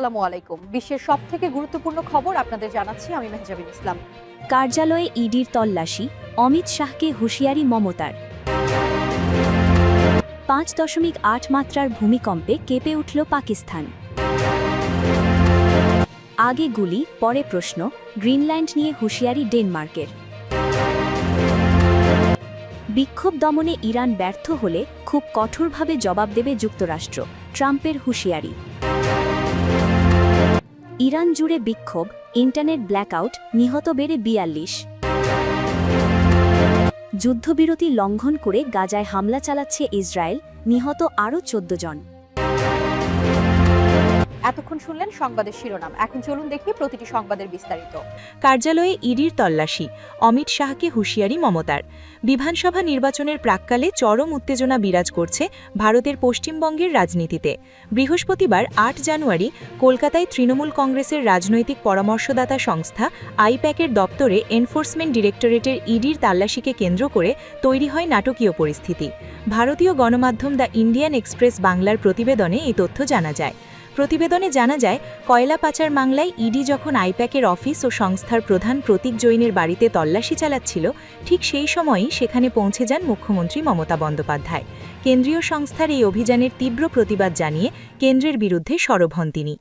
আসসালামু আলাইকুম। বিশ্বের সব থেকে গুরুত্বপূর্ণ খবর আপনাদের জানাচ্ছি আমি মেহজাবিন ইসলাম। কার্যালয়ে ইডির তল্লাশি, অমিত শাহকে হুঁশিয়ারি মমতার। পাঁচ দশমিক আট মাত্রার ভূমিকম্পে কেঁপে উঠল পাকিস্তান। আগে গুলি, পরে প্রশ্ন, গ্রিনল্যান্ড নিয়ে হুঁশিয়ারি ডেনমার্কের। বিক্ষোভ দমনে ইরান ব্যর্থ হলে খুব কঠোরভাবে জবাব দেবে যুক্তরাষ্ট্র, ট্রাম্পের হুঁশিয়ারি। ইরান জুড়ে বিক্ষোভ, ইন্টারনেট ব্ল্যাকআউট, নিহত বেড়ে বিয়াল্লিশ। যুদ্ধবিরতি লঙ্ঘন করে গাজায় হামলা চালাচ্ছে ইসরায়েল, নিহত আরও চোদ্দ জন। এতক্ষণ শুনলেন সংবাদের শিরোনাম। এখন চলুন দেখি প্রতিটি সংবাদের বিস্তারিত। কার্যালয়ে ইডির তল্লাশি, অমিত শাহকে হুঁশিয়ারি মমতার। বিধানসভা নির্বাচনের প্রাক্কালে চরম উত্তেজনা বিরাজ করছে ভারতের পশ্চিমবঙ্গের রাজনীতিতে। বৃহস্পতিবার আট জানুয়ারি কলকাতায় তৃণমূল কংগ্রেসের রাজনৈতিক পরামর্শদাতা সংস্থা আইপ্যাকের দপ্তরে এনফোর্সমেন্ট ডিরেক্টরেটের ইডির তল্লাশিকে কেন্দ্র করে তৈরি হয় নাটকীয় পরিস্থিতি। ভারতীয় গণমাধ্যম দ্য ইন্ডিয়ান এক্সপ্রেস বাংলার প্রতিবেদনে এই তথ্য জানা যায়। প্রতিবেদনে জানা যায়, কয়লা পাচার মামলায় ইডি যখন আইপ্যাকের অফিস ও সংস্থার প্রধান প্রতীক জৈনের বাড়িতে তল্লাশি চালাচ্ছিল, ঠিক সেই সময়ই সেখানে পৌঁছে যান মুখ্যমন্ত্রী মমতা বন্দ্যোপাধ্যায়। কেন্দ্রীয় সংস্থার এই অভিযানের তীব্র প্রতিবাদ জানিয়ে কেন্দ্রের বিরুদ্ধে সরব হন তিনি।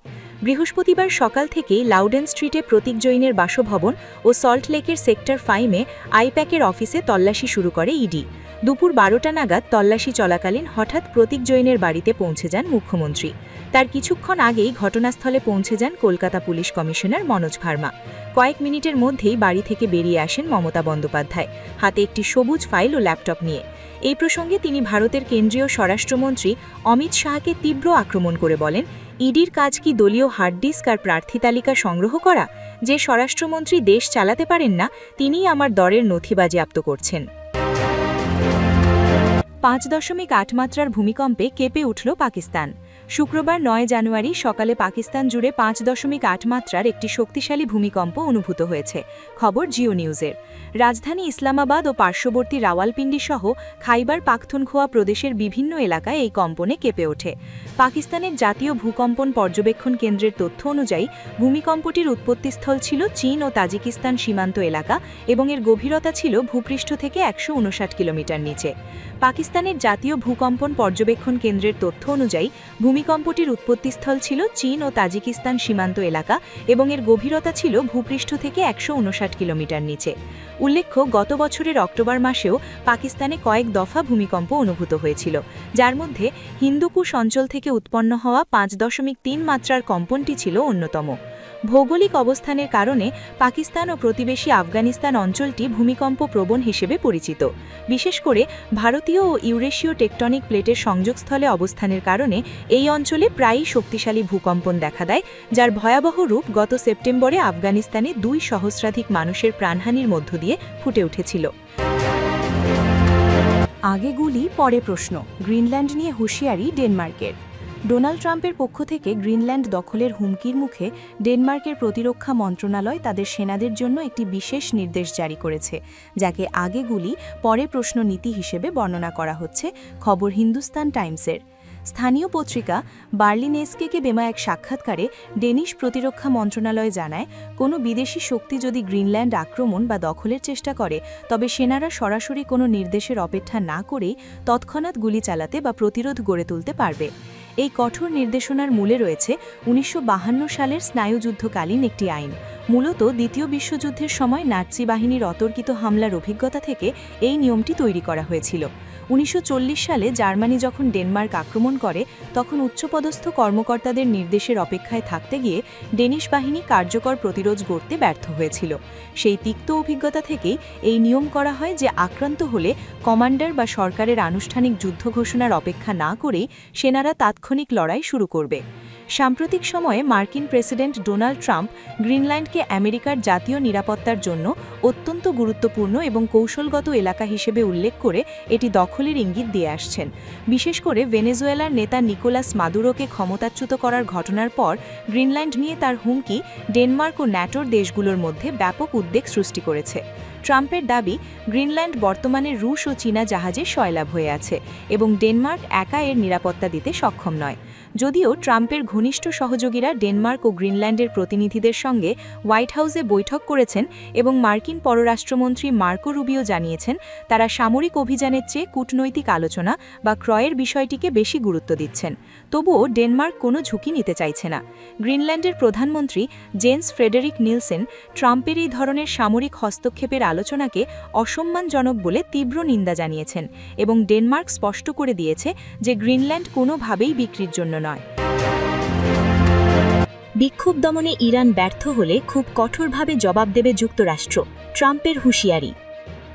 বৃহস্পতিবার সকাল থেকেই লাউডেন স্ট্রিটে প্রতীক জৈনের বাসভবন ও সল্টলেকের সেক্টর ফাইমে আইপ্যাকের অফিসে তল্লাশি শুরু করে ইডি। দুপুর বারোটা নাগাদ তল্লাশি চলাকালীন হঠাৎ প্রতীক জৈনের বাড়িতে পৌঁছে যান মুখ্যমন্ত্রী। তার কিছুক্ষণ আগেই ঘটনাস্থলে পৌঁছে যান কলকাতা পুলিশ কমিশনার মনোজ ভার্মা। কয়েক মিনিটের মধ্যেই বাড়ি থেকে বেরিয়ে আসেন মমতা বন্দ্যোপাধ্যায়, হাতে একটি সবুজ ফাইল ও ল্যাপটপ নিয়ে। এই প্রসঙ্গে তিনি ভারতের কেন্দ্রীয় স্বরাষ্ট্রমন্ত্রী অমিত শাহকে তীব্র আক্রমণ করে বলেন, ইডির কাজ কি দলীয় হার্ড ডিস্ক আর প্রার্থী তালিকা সংগ্রহ করা? যে স্বরাষ্ট্রমন্ত্রী দেশ চালাতে পারেন না, তিনিই আমার দরের নথি বাজেয়াপ্ত করছেন। পাঁচ দশমিক আট মাত্রার ভূমিকম্পে কেঁপে উঠল পাকিস্তান। শুক্রবার নয় জানুয়ারি সকালে পাকিস্তান জুড়ে পাঁচ দশমিক আট মাত্রার একটি শক্তিশালী ভূমিকম্প অনুভূত হয়েছে। খবর জিও নিউজের। রাজধানী ইসলামাবাদ ও পার্শ্ববর্তী রাওয়ালপিন্ডি সহ খাইবার পাখতুনখোয়া প্রদেশের বিভিন্ন এলাকায় এই কম্পনে কেঁপে ওঠে। পাকিস্তানের জাতীয় ভূকম্পন পর্যবেক্ষণ কেন্দ্রের তথ্য অনুযায়ী, ভূমিকম্পটির উৎপত্তিস্থল ছিল চীন ও তাজিকিস্তান সীমান্ত এলাকা এবং এর গভীরতা ছিল ভূপৃষ্ঠ থেকে একশো উনষাট কিলোমিটার নিচে। পাকিস্তানের জাতীয় ভূকম্পন পর্যবেক্ষণ কেন্দ্রের তথ্য অনুযায়ী ভূমিকম্পটির উৎপত্তিস্থল ছিল চীন ও তাজিকিস্তান সীমান্ত এলাকা এবং এর গভীরতা ছিল ভূপৃষ্ঠ থেকে একশো উনষাট কিলোমিটার নিচে। উল্লেখ্য, গত বছরের অক্টোবর মাসেও পাকিস্তানে কয়েক দফা ভূমিকম্প অনুভূত হয়েছিল, যার মধ্যে হিন্দুকুশ অঞ্চল থেকে উৎপন্ন হওয়া পাঁচ দশমিক তিন মাত্রার কম্পনটি ছিল অন্যতম। ভৌগোলিক অবস্থানের কারণে পাকিস্তান ও প্রতিবেশী আফগানিস্তান অঞ্চলটি ভূমিকম্প প্রবণ হিসেবে পরিচিত। বিশেষ করে ভারতীয় ও ইউরেশীয় টেকটনিক প্লেটের সংযোগস্থলে অবস্থানের কারণে এই অঞ্চলে প্রায়ই শক্তিশালী ভূকম্পন দেখা দেয়, যার ভয়াবহ রূপ গত সেপ্টেম্বরে আফগানিস্তানে দুই সহস্রাধিক মানুষের প্রাণহানির মধ্য দিয়ে ফুটে উঠেছিল। আগে গুলি, পরে প্রশ্ন। গ্রিনল্যান্ড নিয়ে হুঁশিয়ারি ডেনমার্কের। ডোনাল্ড ট্রাম্পের পক্ষ থেকে গ্রিনল্যান্ড দখলের হুমকির মুখে ডেনমার্কের প্রতিরক্ষা মন্ত্রণালয় তাদের সেনাদের জন্য একটি বিশেষ নির্দেশ জারি করেছে, যাকে আগে গুলি পরে প্রশ্ন নীতি হিসেবে বর্ণনা করা হচ্ছে, খবর হিন্দুস্তান টাইমসের। স্থানীয় পত্রিকা বার্লিনেস্কেকে বেমা এক সাক্ষাৎকারে ডেনিশ প্রতিরক্ষা মন্ত্রণালয় জানায়, কোনো বিদেশি শক্তি যদি গ্রিনল্যান্ড আক্রমণ বা দখলের চেষ্টা করে, তবে সেনারা সরাসরি কোনো নির্দেশের অপেক্ষা না করেই তৎক্ষণাৎ গুলি চালাতে বা প্রতিরোধ গড়ে তুলতে পারবে। এই কঠোর নির্দেশনার মূলে রয়েছে উনিশশো সালের স্নায়ুযুদ্ধকালীন একটি আইন। মূলত দ্বিতীয় বিশ্বযুদ্ধের সময় নাৎসি বাহিনীর অতর্কিত হামলার অভিজ্ঞতা থেকে এই নিয়মটি তৈরি করা হয়েছিল। উনিশশো চল্লিশ সালে জার্মানি যখন ডেনমার্ক আক্রমণ করে, তখন উচ্চপদস্থ কর্মকর্তাদের নির্দেশের অপেক্ষায় থাকতে গিয়ে ডেনিশ বাহিনী কার্যকর প্রতিরোধ গড়তে ব্যর্থ হয়েছিল। সেই তিক্ত অভিজ্ঞতা থেকেই এই নিয়ম করা হয় যে আক্রান্ত হলে কমান্ডার বা সরকারের আনুষ্ঠানিক যুদ্ধ ঘোষণার অপেক্ষা না করেই সেনারা তাৎক্ষণিক লড়াই শুরু করবে। সাম্প্রতিক সময়ে মার্কিন প্রেসিডেন্ট ডোনাল্ড ট্রাম্প গ্রিনল্যান্ডকে আমেরিকার জাতীয় নিরাপত্তার জন্য অত্যন্ত গুরুত্বপূর্ণ এবং কৌশলগত এলাকা হিসেবে উল্লেখ করে এটি দখলের ইঙ্গিত দিয়ে আসছেন। বিশেষ করে ভেনেজুয়েলার নেতা নিকোলাস মাদুরোকে ক্ষমতাচ্যুত করার ঘটনার পর গ্রিনল্যান্ড নিয়ে তার হুমকি ডেনমার্ক ও ন্যাটোর দেশগুলোর মধ্যে ব্যাপক উদ্বেগ সৃষ্টি করেছে। ট্রাম্পের দাবি, গ্রিনল্যান্ড বর্তমানে রুশ ও চীনা জাহাজে সয়লাভ হয়ে আছে এবং ডেনমার্ক একা এর নিরাপত্তা দিতে সক্ষম নয়। যদিও ট্রাম্পের ঘনিষ্ঠ সহযোগীরা ডেনমার্ক ও গ্রিনল্যান্ডের প্রতিনিধিদের সঙ্গে হোয়াইট হাউসে বৈঠক করেছেন এবং মার্কিন পররাষ্ট্রমন্ত্রী মার্কো রুবিও জানিয়েছেন, তারা সামরিক অভিযানের চেয়ে কূটনৈতিক আলোচনা বা ক্রয়ের বিষয়টিকে বেশি গুরুত্ব দিচ্ছেন। তবুও ডেনমার্ক কোনো ঝুঁকি নিতে চাইছে না। গ্রিনল্যান্ডের প্রধানমন্ত্রী জেন্স ফ্রেডেরিক নিলসেন ট্রাম্পের এই ধরনের সামরিক হস্তক্ষেপের আলোচনাকে অসম্মানজনক বলে তীব্র নিন্দা জানিয়েছেন এবং ডেনমার্ক স্পষ্ট করে দিয়েছে যে গ্রিনল্যান্ড কোনোভাবেই বিক্রির জন্য নয় বিক্ষোভ দমনে ইরান ব্যর্থ হলে খুব কঠোরভাবে জবাব দেবে যুক্তরাষ্ট্র, ট্রাম্পের হুঁশিয়ারি।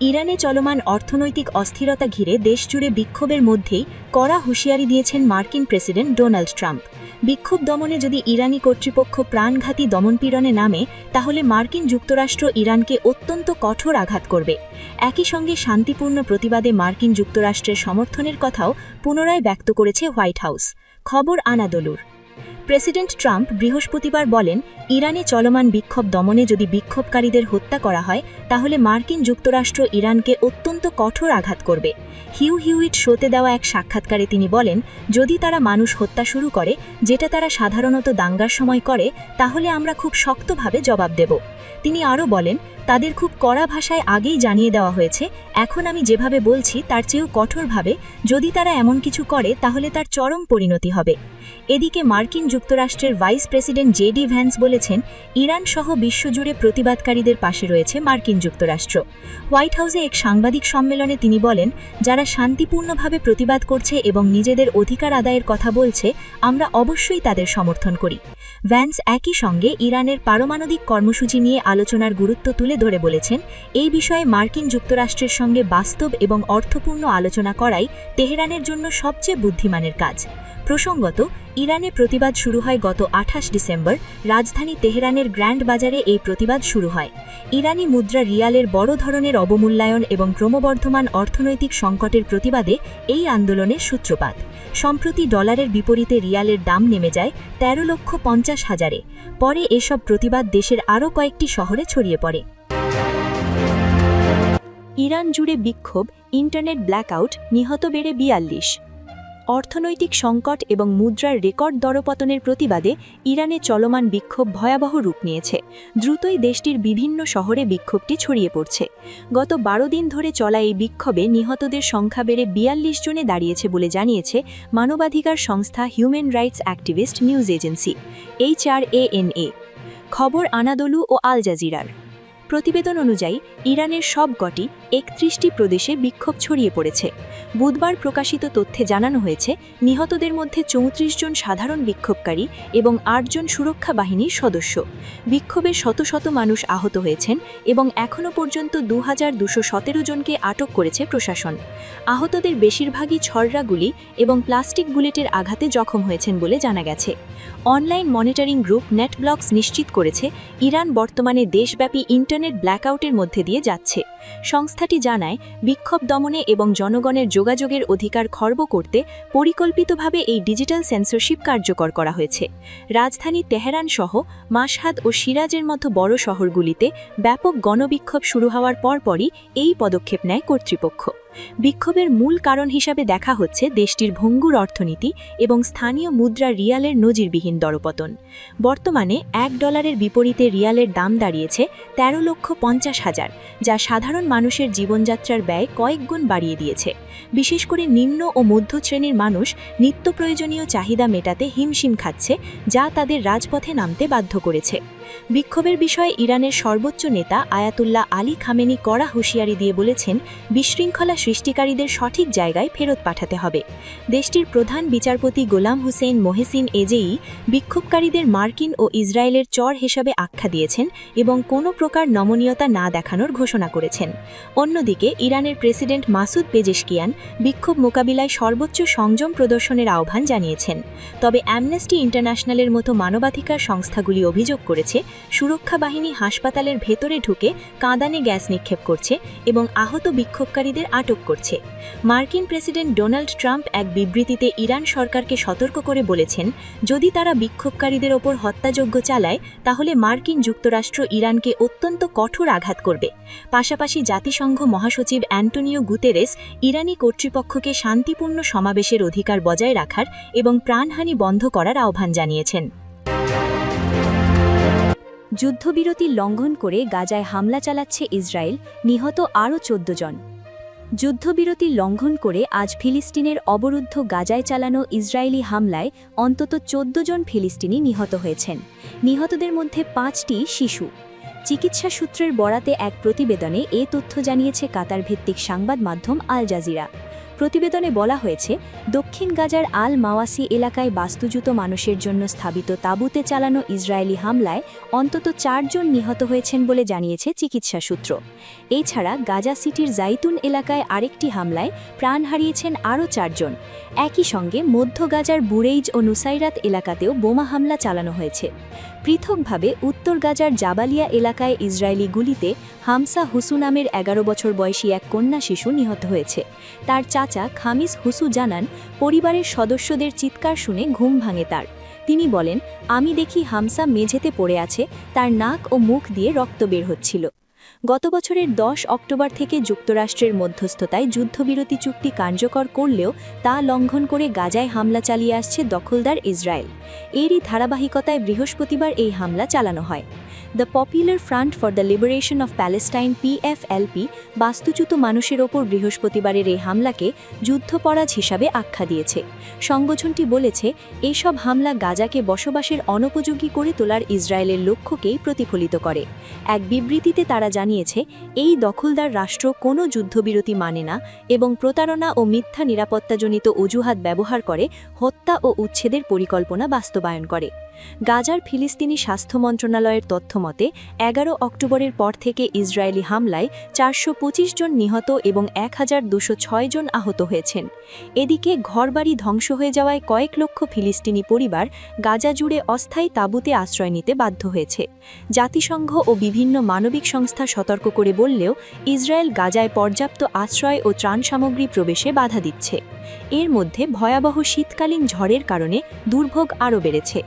ইরানে চলমান অর্থনৈতিক অস্থিরতা ঘিরে দেশজুড়ে বিক্ষোভের মধ্যেই কড়া হুঁশিয়ারি দিয়েছেন মার্কিন প্রেসিডেন্ট ডোনাল্ড ট্রাম্প। বিক্ষোভ দমনে যদি ইরানি কর্তৃপক্ষ প্রাণঘাতী দমনপীড়নে নামে, তাহলে মার্কিন যুক্তরাষ্ট্র ইরানকে অত্যন্ত কঠোর আঘাত করবে। একই সঙ্গে শান্তিপূর্ণ প্রতিবাদে মার্কিন যুক্তরাষ্ট্রের সমর্থনের কথাও পুনরায় ব্যক্ত করেছে হোয়াইট হাউস। খবর আনাদলুর। প্রেসিডেন্ট ট্রাম্প বৃহস্পতিবার বলেন, ইরানে চলমান বিক্ষোভ দমনে যদি বিক্ষোভকারীদের হত্যা করা হয়, তাহলে মার্কিন যুক্তরাষ্ট্র ইরানকে অত্যন্ত কঠোর আঘাত করবে। হিউ হিউইট শোতে দেওয়া এক সাক্ষাৎকারে তিনি বলেন, যদি তারা মানুষ হত্যা শুরু করে, যেটা তারা সাধারণত দাঙ্গার সময় করে, তাহলে আমরা খুব শক্তভাবে জবাব দেব। তিনি আরও বলেন, তাদের খুব কড়া ভাষায় আগেই জানিয়ে দেওয়া হয়েছে, এখন আমি যেভাবে বলছি তার চেয়েও কঠোরভাবে, যদি তারা এমন কিছু করে, তাহলে তার চরম পরিণতি হবে। এদিকে মার্কিন যুক্তরাষ্ট্রের vice president J D Vance বলেছেন, ইরান সহ বিশ্বজুড়ে প্রতিবাদকারীদের পাশে রয়েছে মার্কিন যুক্তরাষ্ট্র। হোয়াইট হাউসে এক সাংবাদিক সম্মেলনে তিনি বলেন, যারা শান্তিপূর্ণভাবে প্রতিবাদ করছে এবং নিজেদের অধিকার আদায়ের কথা বলছে, আমরা অবশ্যই তাদের সমর্থন করি। ভ্যান্স একই সঙ্গে ইরানের পারমাণবিক কর্মসূচি নিয়ে আলোচনার গুরুত্ব তুলে ধরে বলেছেন, এই বিষয়ে মার্কিন যুক্তরাষ্ট্রের সঙ্গে বাস্তব এবং অর্থপূর্ণ আলোচনা করাই তেহরানের জন্য সবচেয়ে বুদ্ধিমানের কাজ। প্রসঙ্গত ইরানে প্রতিবাদ শুরু হয় গত আঠাশ ডিসেম্বর। রাজধানী তেহরানের গ্র্যান্ড বাজারে এই প্রতিবাদ শুরু হয়। ইরানি মুদ্রা রিয়ালের বড় ধরনের অবমূল্যায়ন এবং ক্রমবর্ধমান অর্থনৈতিক সংকটের প্রতিবাদে এই আন্দোলনের সূত্রপাত। সম্প্রতি ডলারের বিপরীতে রিয়ালের দাম নেমে যায় তেরো লক্ষ পঞ্চাশ হাজারে। পরে এসব প্রতিবাদ দেশের আরও কয়েকটি শহরে ছড়িয়ে পড়ে। ইরান জুড়ে বিক্ষোভ, ইন্টারনেট ব্ল্যাকআউট নিহত বেড়ে বিয়াল্লিশ। অর্থনৈতিক সংকট এবং মুদ্রার রেকর্ড দরপতনের প্রতিবাদে ইরানে চলমান বিক্ষোভ ভয়াবহ রূপ নিয়েছে। দ্রুতই দেশটির বিভিন্ন শহরে বিক্ষোভটি ছড়িয়ে পড়ছে। গত বারো দিন ধরে চলা এই বিক্ষোভে নিহতদের সংখ্যা বেড়ে বিয়াল্লিশ জনে দাঁড়িয়েছে বলে জানিয়েছে মানবাধিকার সংস্থা human rights activist news agency H R A N A খবর আনাদলু ও আল জাজিরার। প্রতিবেদন অনুযায়ী, ইরানের সবকটি একত্রিশটি প্রদেশে বিক্ষোভ ছড়িয়ে পড়েছে। বুধবার প্রকাশিত তথ্যে জানানো হয়েছে, নিহতদের মধ্যে চৌত্রিশ জন সাধারণ বিক্ষোভকারী এবং আটজন সুরক্ষা বাহিনীর সদস্য। বিক্ষোভে শত শত মানুষ আহত হয়েছেন এবং এখনও পর্যন্ত দু হাজার জনকে আটক করেছে প্রশাসন। আহতদের বেশিরভাগই ছড়রা গুলি এবং প্লাস্টিক বুলেটের আঘাতে জখম হয়েছেন বলে জানা গেছে। অনলাইন মনিটরিং গ্রুপ নেটব্লকস নিশ্চিত করেছে, ইরান বর্তমানে দেশব্যাপী ইন্টারনেট ব্ল্যাকআউটের মধ্যে দিয়ে যাচ্ছে। সংস্থাটি জানায়, বিক্ষোভ দমনে এবং জনগণের যোগাযোগের অধিকার খর্ব করতে পরিকল্পিতভাবে এই ডিজিটাল সেন্সরশিপ কার্যকর করা হয়েছে। রাজধানী তেহরান সহ মাসহাদ ও সিরাজের মতো বড় শহরগুলিতে ব্যাপক গণবিক্ষোভ শুরু হওয়ার পরপরই এই পদক্ষেপ নেয় কর্তৃপক্ষ। বিক্ষোভের মূল কারণ হিসাবে দেখা হচ্ছে দেশটির ভঙ্গুর অর্থনীতি এবং স্থানীয় মুদ্রা রিয়ালের নজিরবিহীন দরপতন। বর্তমানে এক ডলারের বিপরীতে রিয়ালের দাম দাঁড়িয়েছে তেরো লক্ষ পঞ্চাশ হাজার, যা সাধারণ মানুষের জীবনযাত্রার ব্যয় কয়েক গুণ বাড়িয়ে দিয়েছে। বিশেষ করে নিম্ন ও মধ্য শ্রেণির মানুষ নিত্য প্রয়োজনীয় চাহিদা মেটাতে হিমশিম খাচ্ছে, যা তাদের রাজপথে নামতে বাধ্য করেছে। বিক্ষোভের বিষয়ে ইরানের সর্বোচ্চ নেতা আয়াতুল্লাহ আলী খামেনি কড়া হুঁশিয়ারি দিয়ে বলেছেন, বিশৃঙ্খলা সৃষ্টিকারীদের সঠিক জায়গায় ফেরত পাঠাতে হবে। দেশটির প্রধান বিচারপতি গোলাম হুসেন মোহেসিন এজেই বিক্ষোভকারীদের মার্কিন ও ইসরায়েলের চর হিসাবে আখ্যা দিয়েছেন এবং কোনো প্রকার নমনীয়তা না দেখানোর ঘোষণা করেছেন। অন্যদিকে, ইরানের প্রেসিডেন্ট মাসুদ পেজেশকিয়ান বিক্ষোভ মোকাবিলায় সর্বোচ্চ সংযম প্রদর্শনের আহ্বান জানিয়েছেন। তবে অ্যামনেস্টি ইন্টারন্যাশনালের মতো মানবাধিকার সংস্থাগুলি অভিযোগ করেছে সুরক্ষা বাহিনী হাসপাতালের ভেতরে ঢুকে কাঁদানে গ্যাস নিক্ষেপ করছে এবং আহত বিক্ষোভকারীদের আটক করছে। মার্কিন প্রেসিডেন্ট ডোনাল্ড ট্রাম্প এক বিবৃতিতে ইরান সরকারকে সতর্ক করে বলেছেন, যদি তারা বিক্ষোভকারীদের ওপর হত্যাযজ্ঞ চালায়, তাহলে মার্কিন যুক্তরাষ্ট্র ইরানকে অত্যন্ত কঠোর আঘাত করবে। পাশাপাশি জাতিসংঘ মহাসচিব অ্যান্টোনিও গুতেরেস ইরানি কর্তৃপক্ষকে শান্তিপূর্ণ সমাবেশের অধিকার বজায় রাখার এবং প্রাণহানি বন্ধ করার আহ্বান জানিয়েছেন। যুদ্ধবিরতি লঙ্ঘন করে গাজায় হামলা চালাচ্ছে ইসরায়েল, নিহত আরও চোদ্দ জন। যুদ্ধবিরতি লঙ্ঘন করে আজ ফিলিস্তিনের অবরুদ্ধ গাজায় চালানো ইসরায়েলি হামলায় অন্তত চোদ্দ জন ফিলিস্তিনি নিহত হয়েছেন। নিহতদের মধ্যে পাঁচটি শিশু। চিকিৎসা সূত্রের বরাতে এক প্রতিবেদনে এ তথ্য জানিয়েছে কাতার ভিত্তিক সংবাদ মাধ্যম আল জাজিরা। প্রতিবেদনে বলা হয়েছে, দক্ষিণ গাজার আল মাওয়াসি এলাকায় বাস্তুচ্যুত মানুষের জন্য স্থাপিত তাঁবুতে চালানো ইসরায়েলি হামলায় অন্তত চারজন নিহত হয়েছেন বলে জানিয়েছে চিকিৎসা সূত্র। এছাড়া গাজা সিটির জাইতুন এলাকায় আরেকটি হামলায় প্রাণ হারিয়েছেন আরও চারজন। একই সঙ্গে মধ্য গাজার বুরেইজ ও নুসাইরাত এলাকাতেও বোমা হামলা চালানো হয়েছে। পৃথকভাবে উত্তর গাজার জাবালিয়া এলাকায় ইসরায়েলি গুলিতে হামসা হুসু নামের এগারো বছর বয়সী এক কন্যা শিশু নিহত হয়েছে। তার চাচা খামিস হুসু জানান, পরিবারের সদস্যদের চিৎকার শুনে ঘুম ভাঙে তার। তিনি বলেন, আমি দেখি হামসা মেঝেতে পড়ে আছে, তার নাক ও মুখ দিয়ে রক্ত বের হচ্ছিল। গত বছরের দশ অক্টোবর থেকে যুক্তরাষ্ট্রের মধ্যস্থতায় যুদ্ধবিরতি চুক্তি কার্যকর করলেও তা লঙ্ঘন করে গাজায় হামলা চালিয়ে আসছে দখলদার ইসরায়েল। এরই ধারাবাহিকতায় বৃহস্পতিবার এই হামলা চালানো হয়। The popular front for the liberation of Palestine P F L P বাস্তুচ্যুত মানুষের ওপর বৃহস্পতিবারের এই হামলাকে যুদ্ধপরাজ হিসাবে আখ্যা দিয়েছে। সংগঠনটি বলেছে, এসব হামলা গাজাকে বসবাসের অনুপযোগী করে তোলার ইসরায়েলের লক্ষ্যকেই প্রতিফলিত করে। এক বিবৃতিতে তারা জানিয়েছে, এই দখলদার রাষ্ট্র কোনো যুদ্ধবিরতি মানে না এবং প্রতারণা ও মিথ্যা নিরাপত্তাজনিত অজুহাত ব্যবহার করে হত্যা ও উচ্ছেদের পরিকল্পনা বাস্তবায়ন করে। গাজার ফিলিস্তিনি স্বাস্থ্য মন্ত্রণালয়ের তথ্যমতে এগারো অক্টোবরের পর থেকে ইসরায়েলি হামলায় চারশো পঁচিশ জন নিহত এবং এক জন আহত হয়েছেন। এদিকে ঘরবাড়ি ধ্বংস হয়ে যাওয়ায় কয়েক লক্ষ ফিলিস্তিনি পরিবার গাজা জুড়ে অস্থায়ী তাঁবুতে আশ্রয় নিতে বাধ্য হয়েছে। জাতিসংঘ ও বিভিন্ন মানবিক সংস্থা সতর্ক করে বললেও, ইসরায়েল গাজায় পর্যাপ্ত আশ্রয় ও ত্রাণ সামগ্রী প্রবেশে বাধা দিচ্ছে। এর মধ্যে ভয়াবহ শীতকালীন ঝড়ের কারণে দুর্ভোগ আরও বেড়েছে।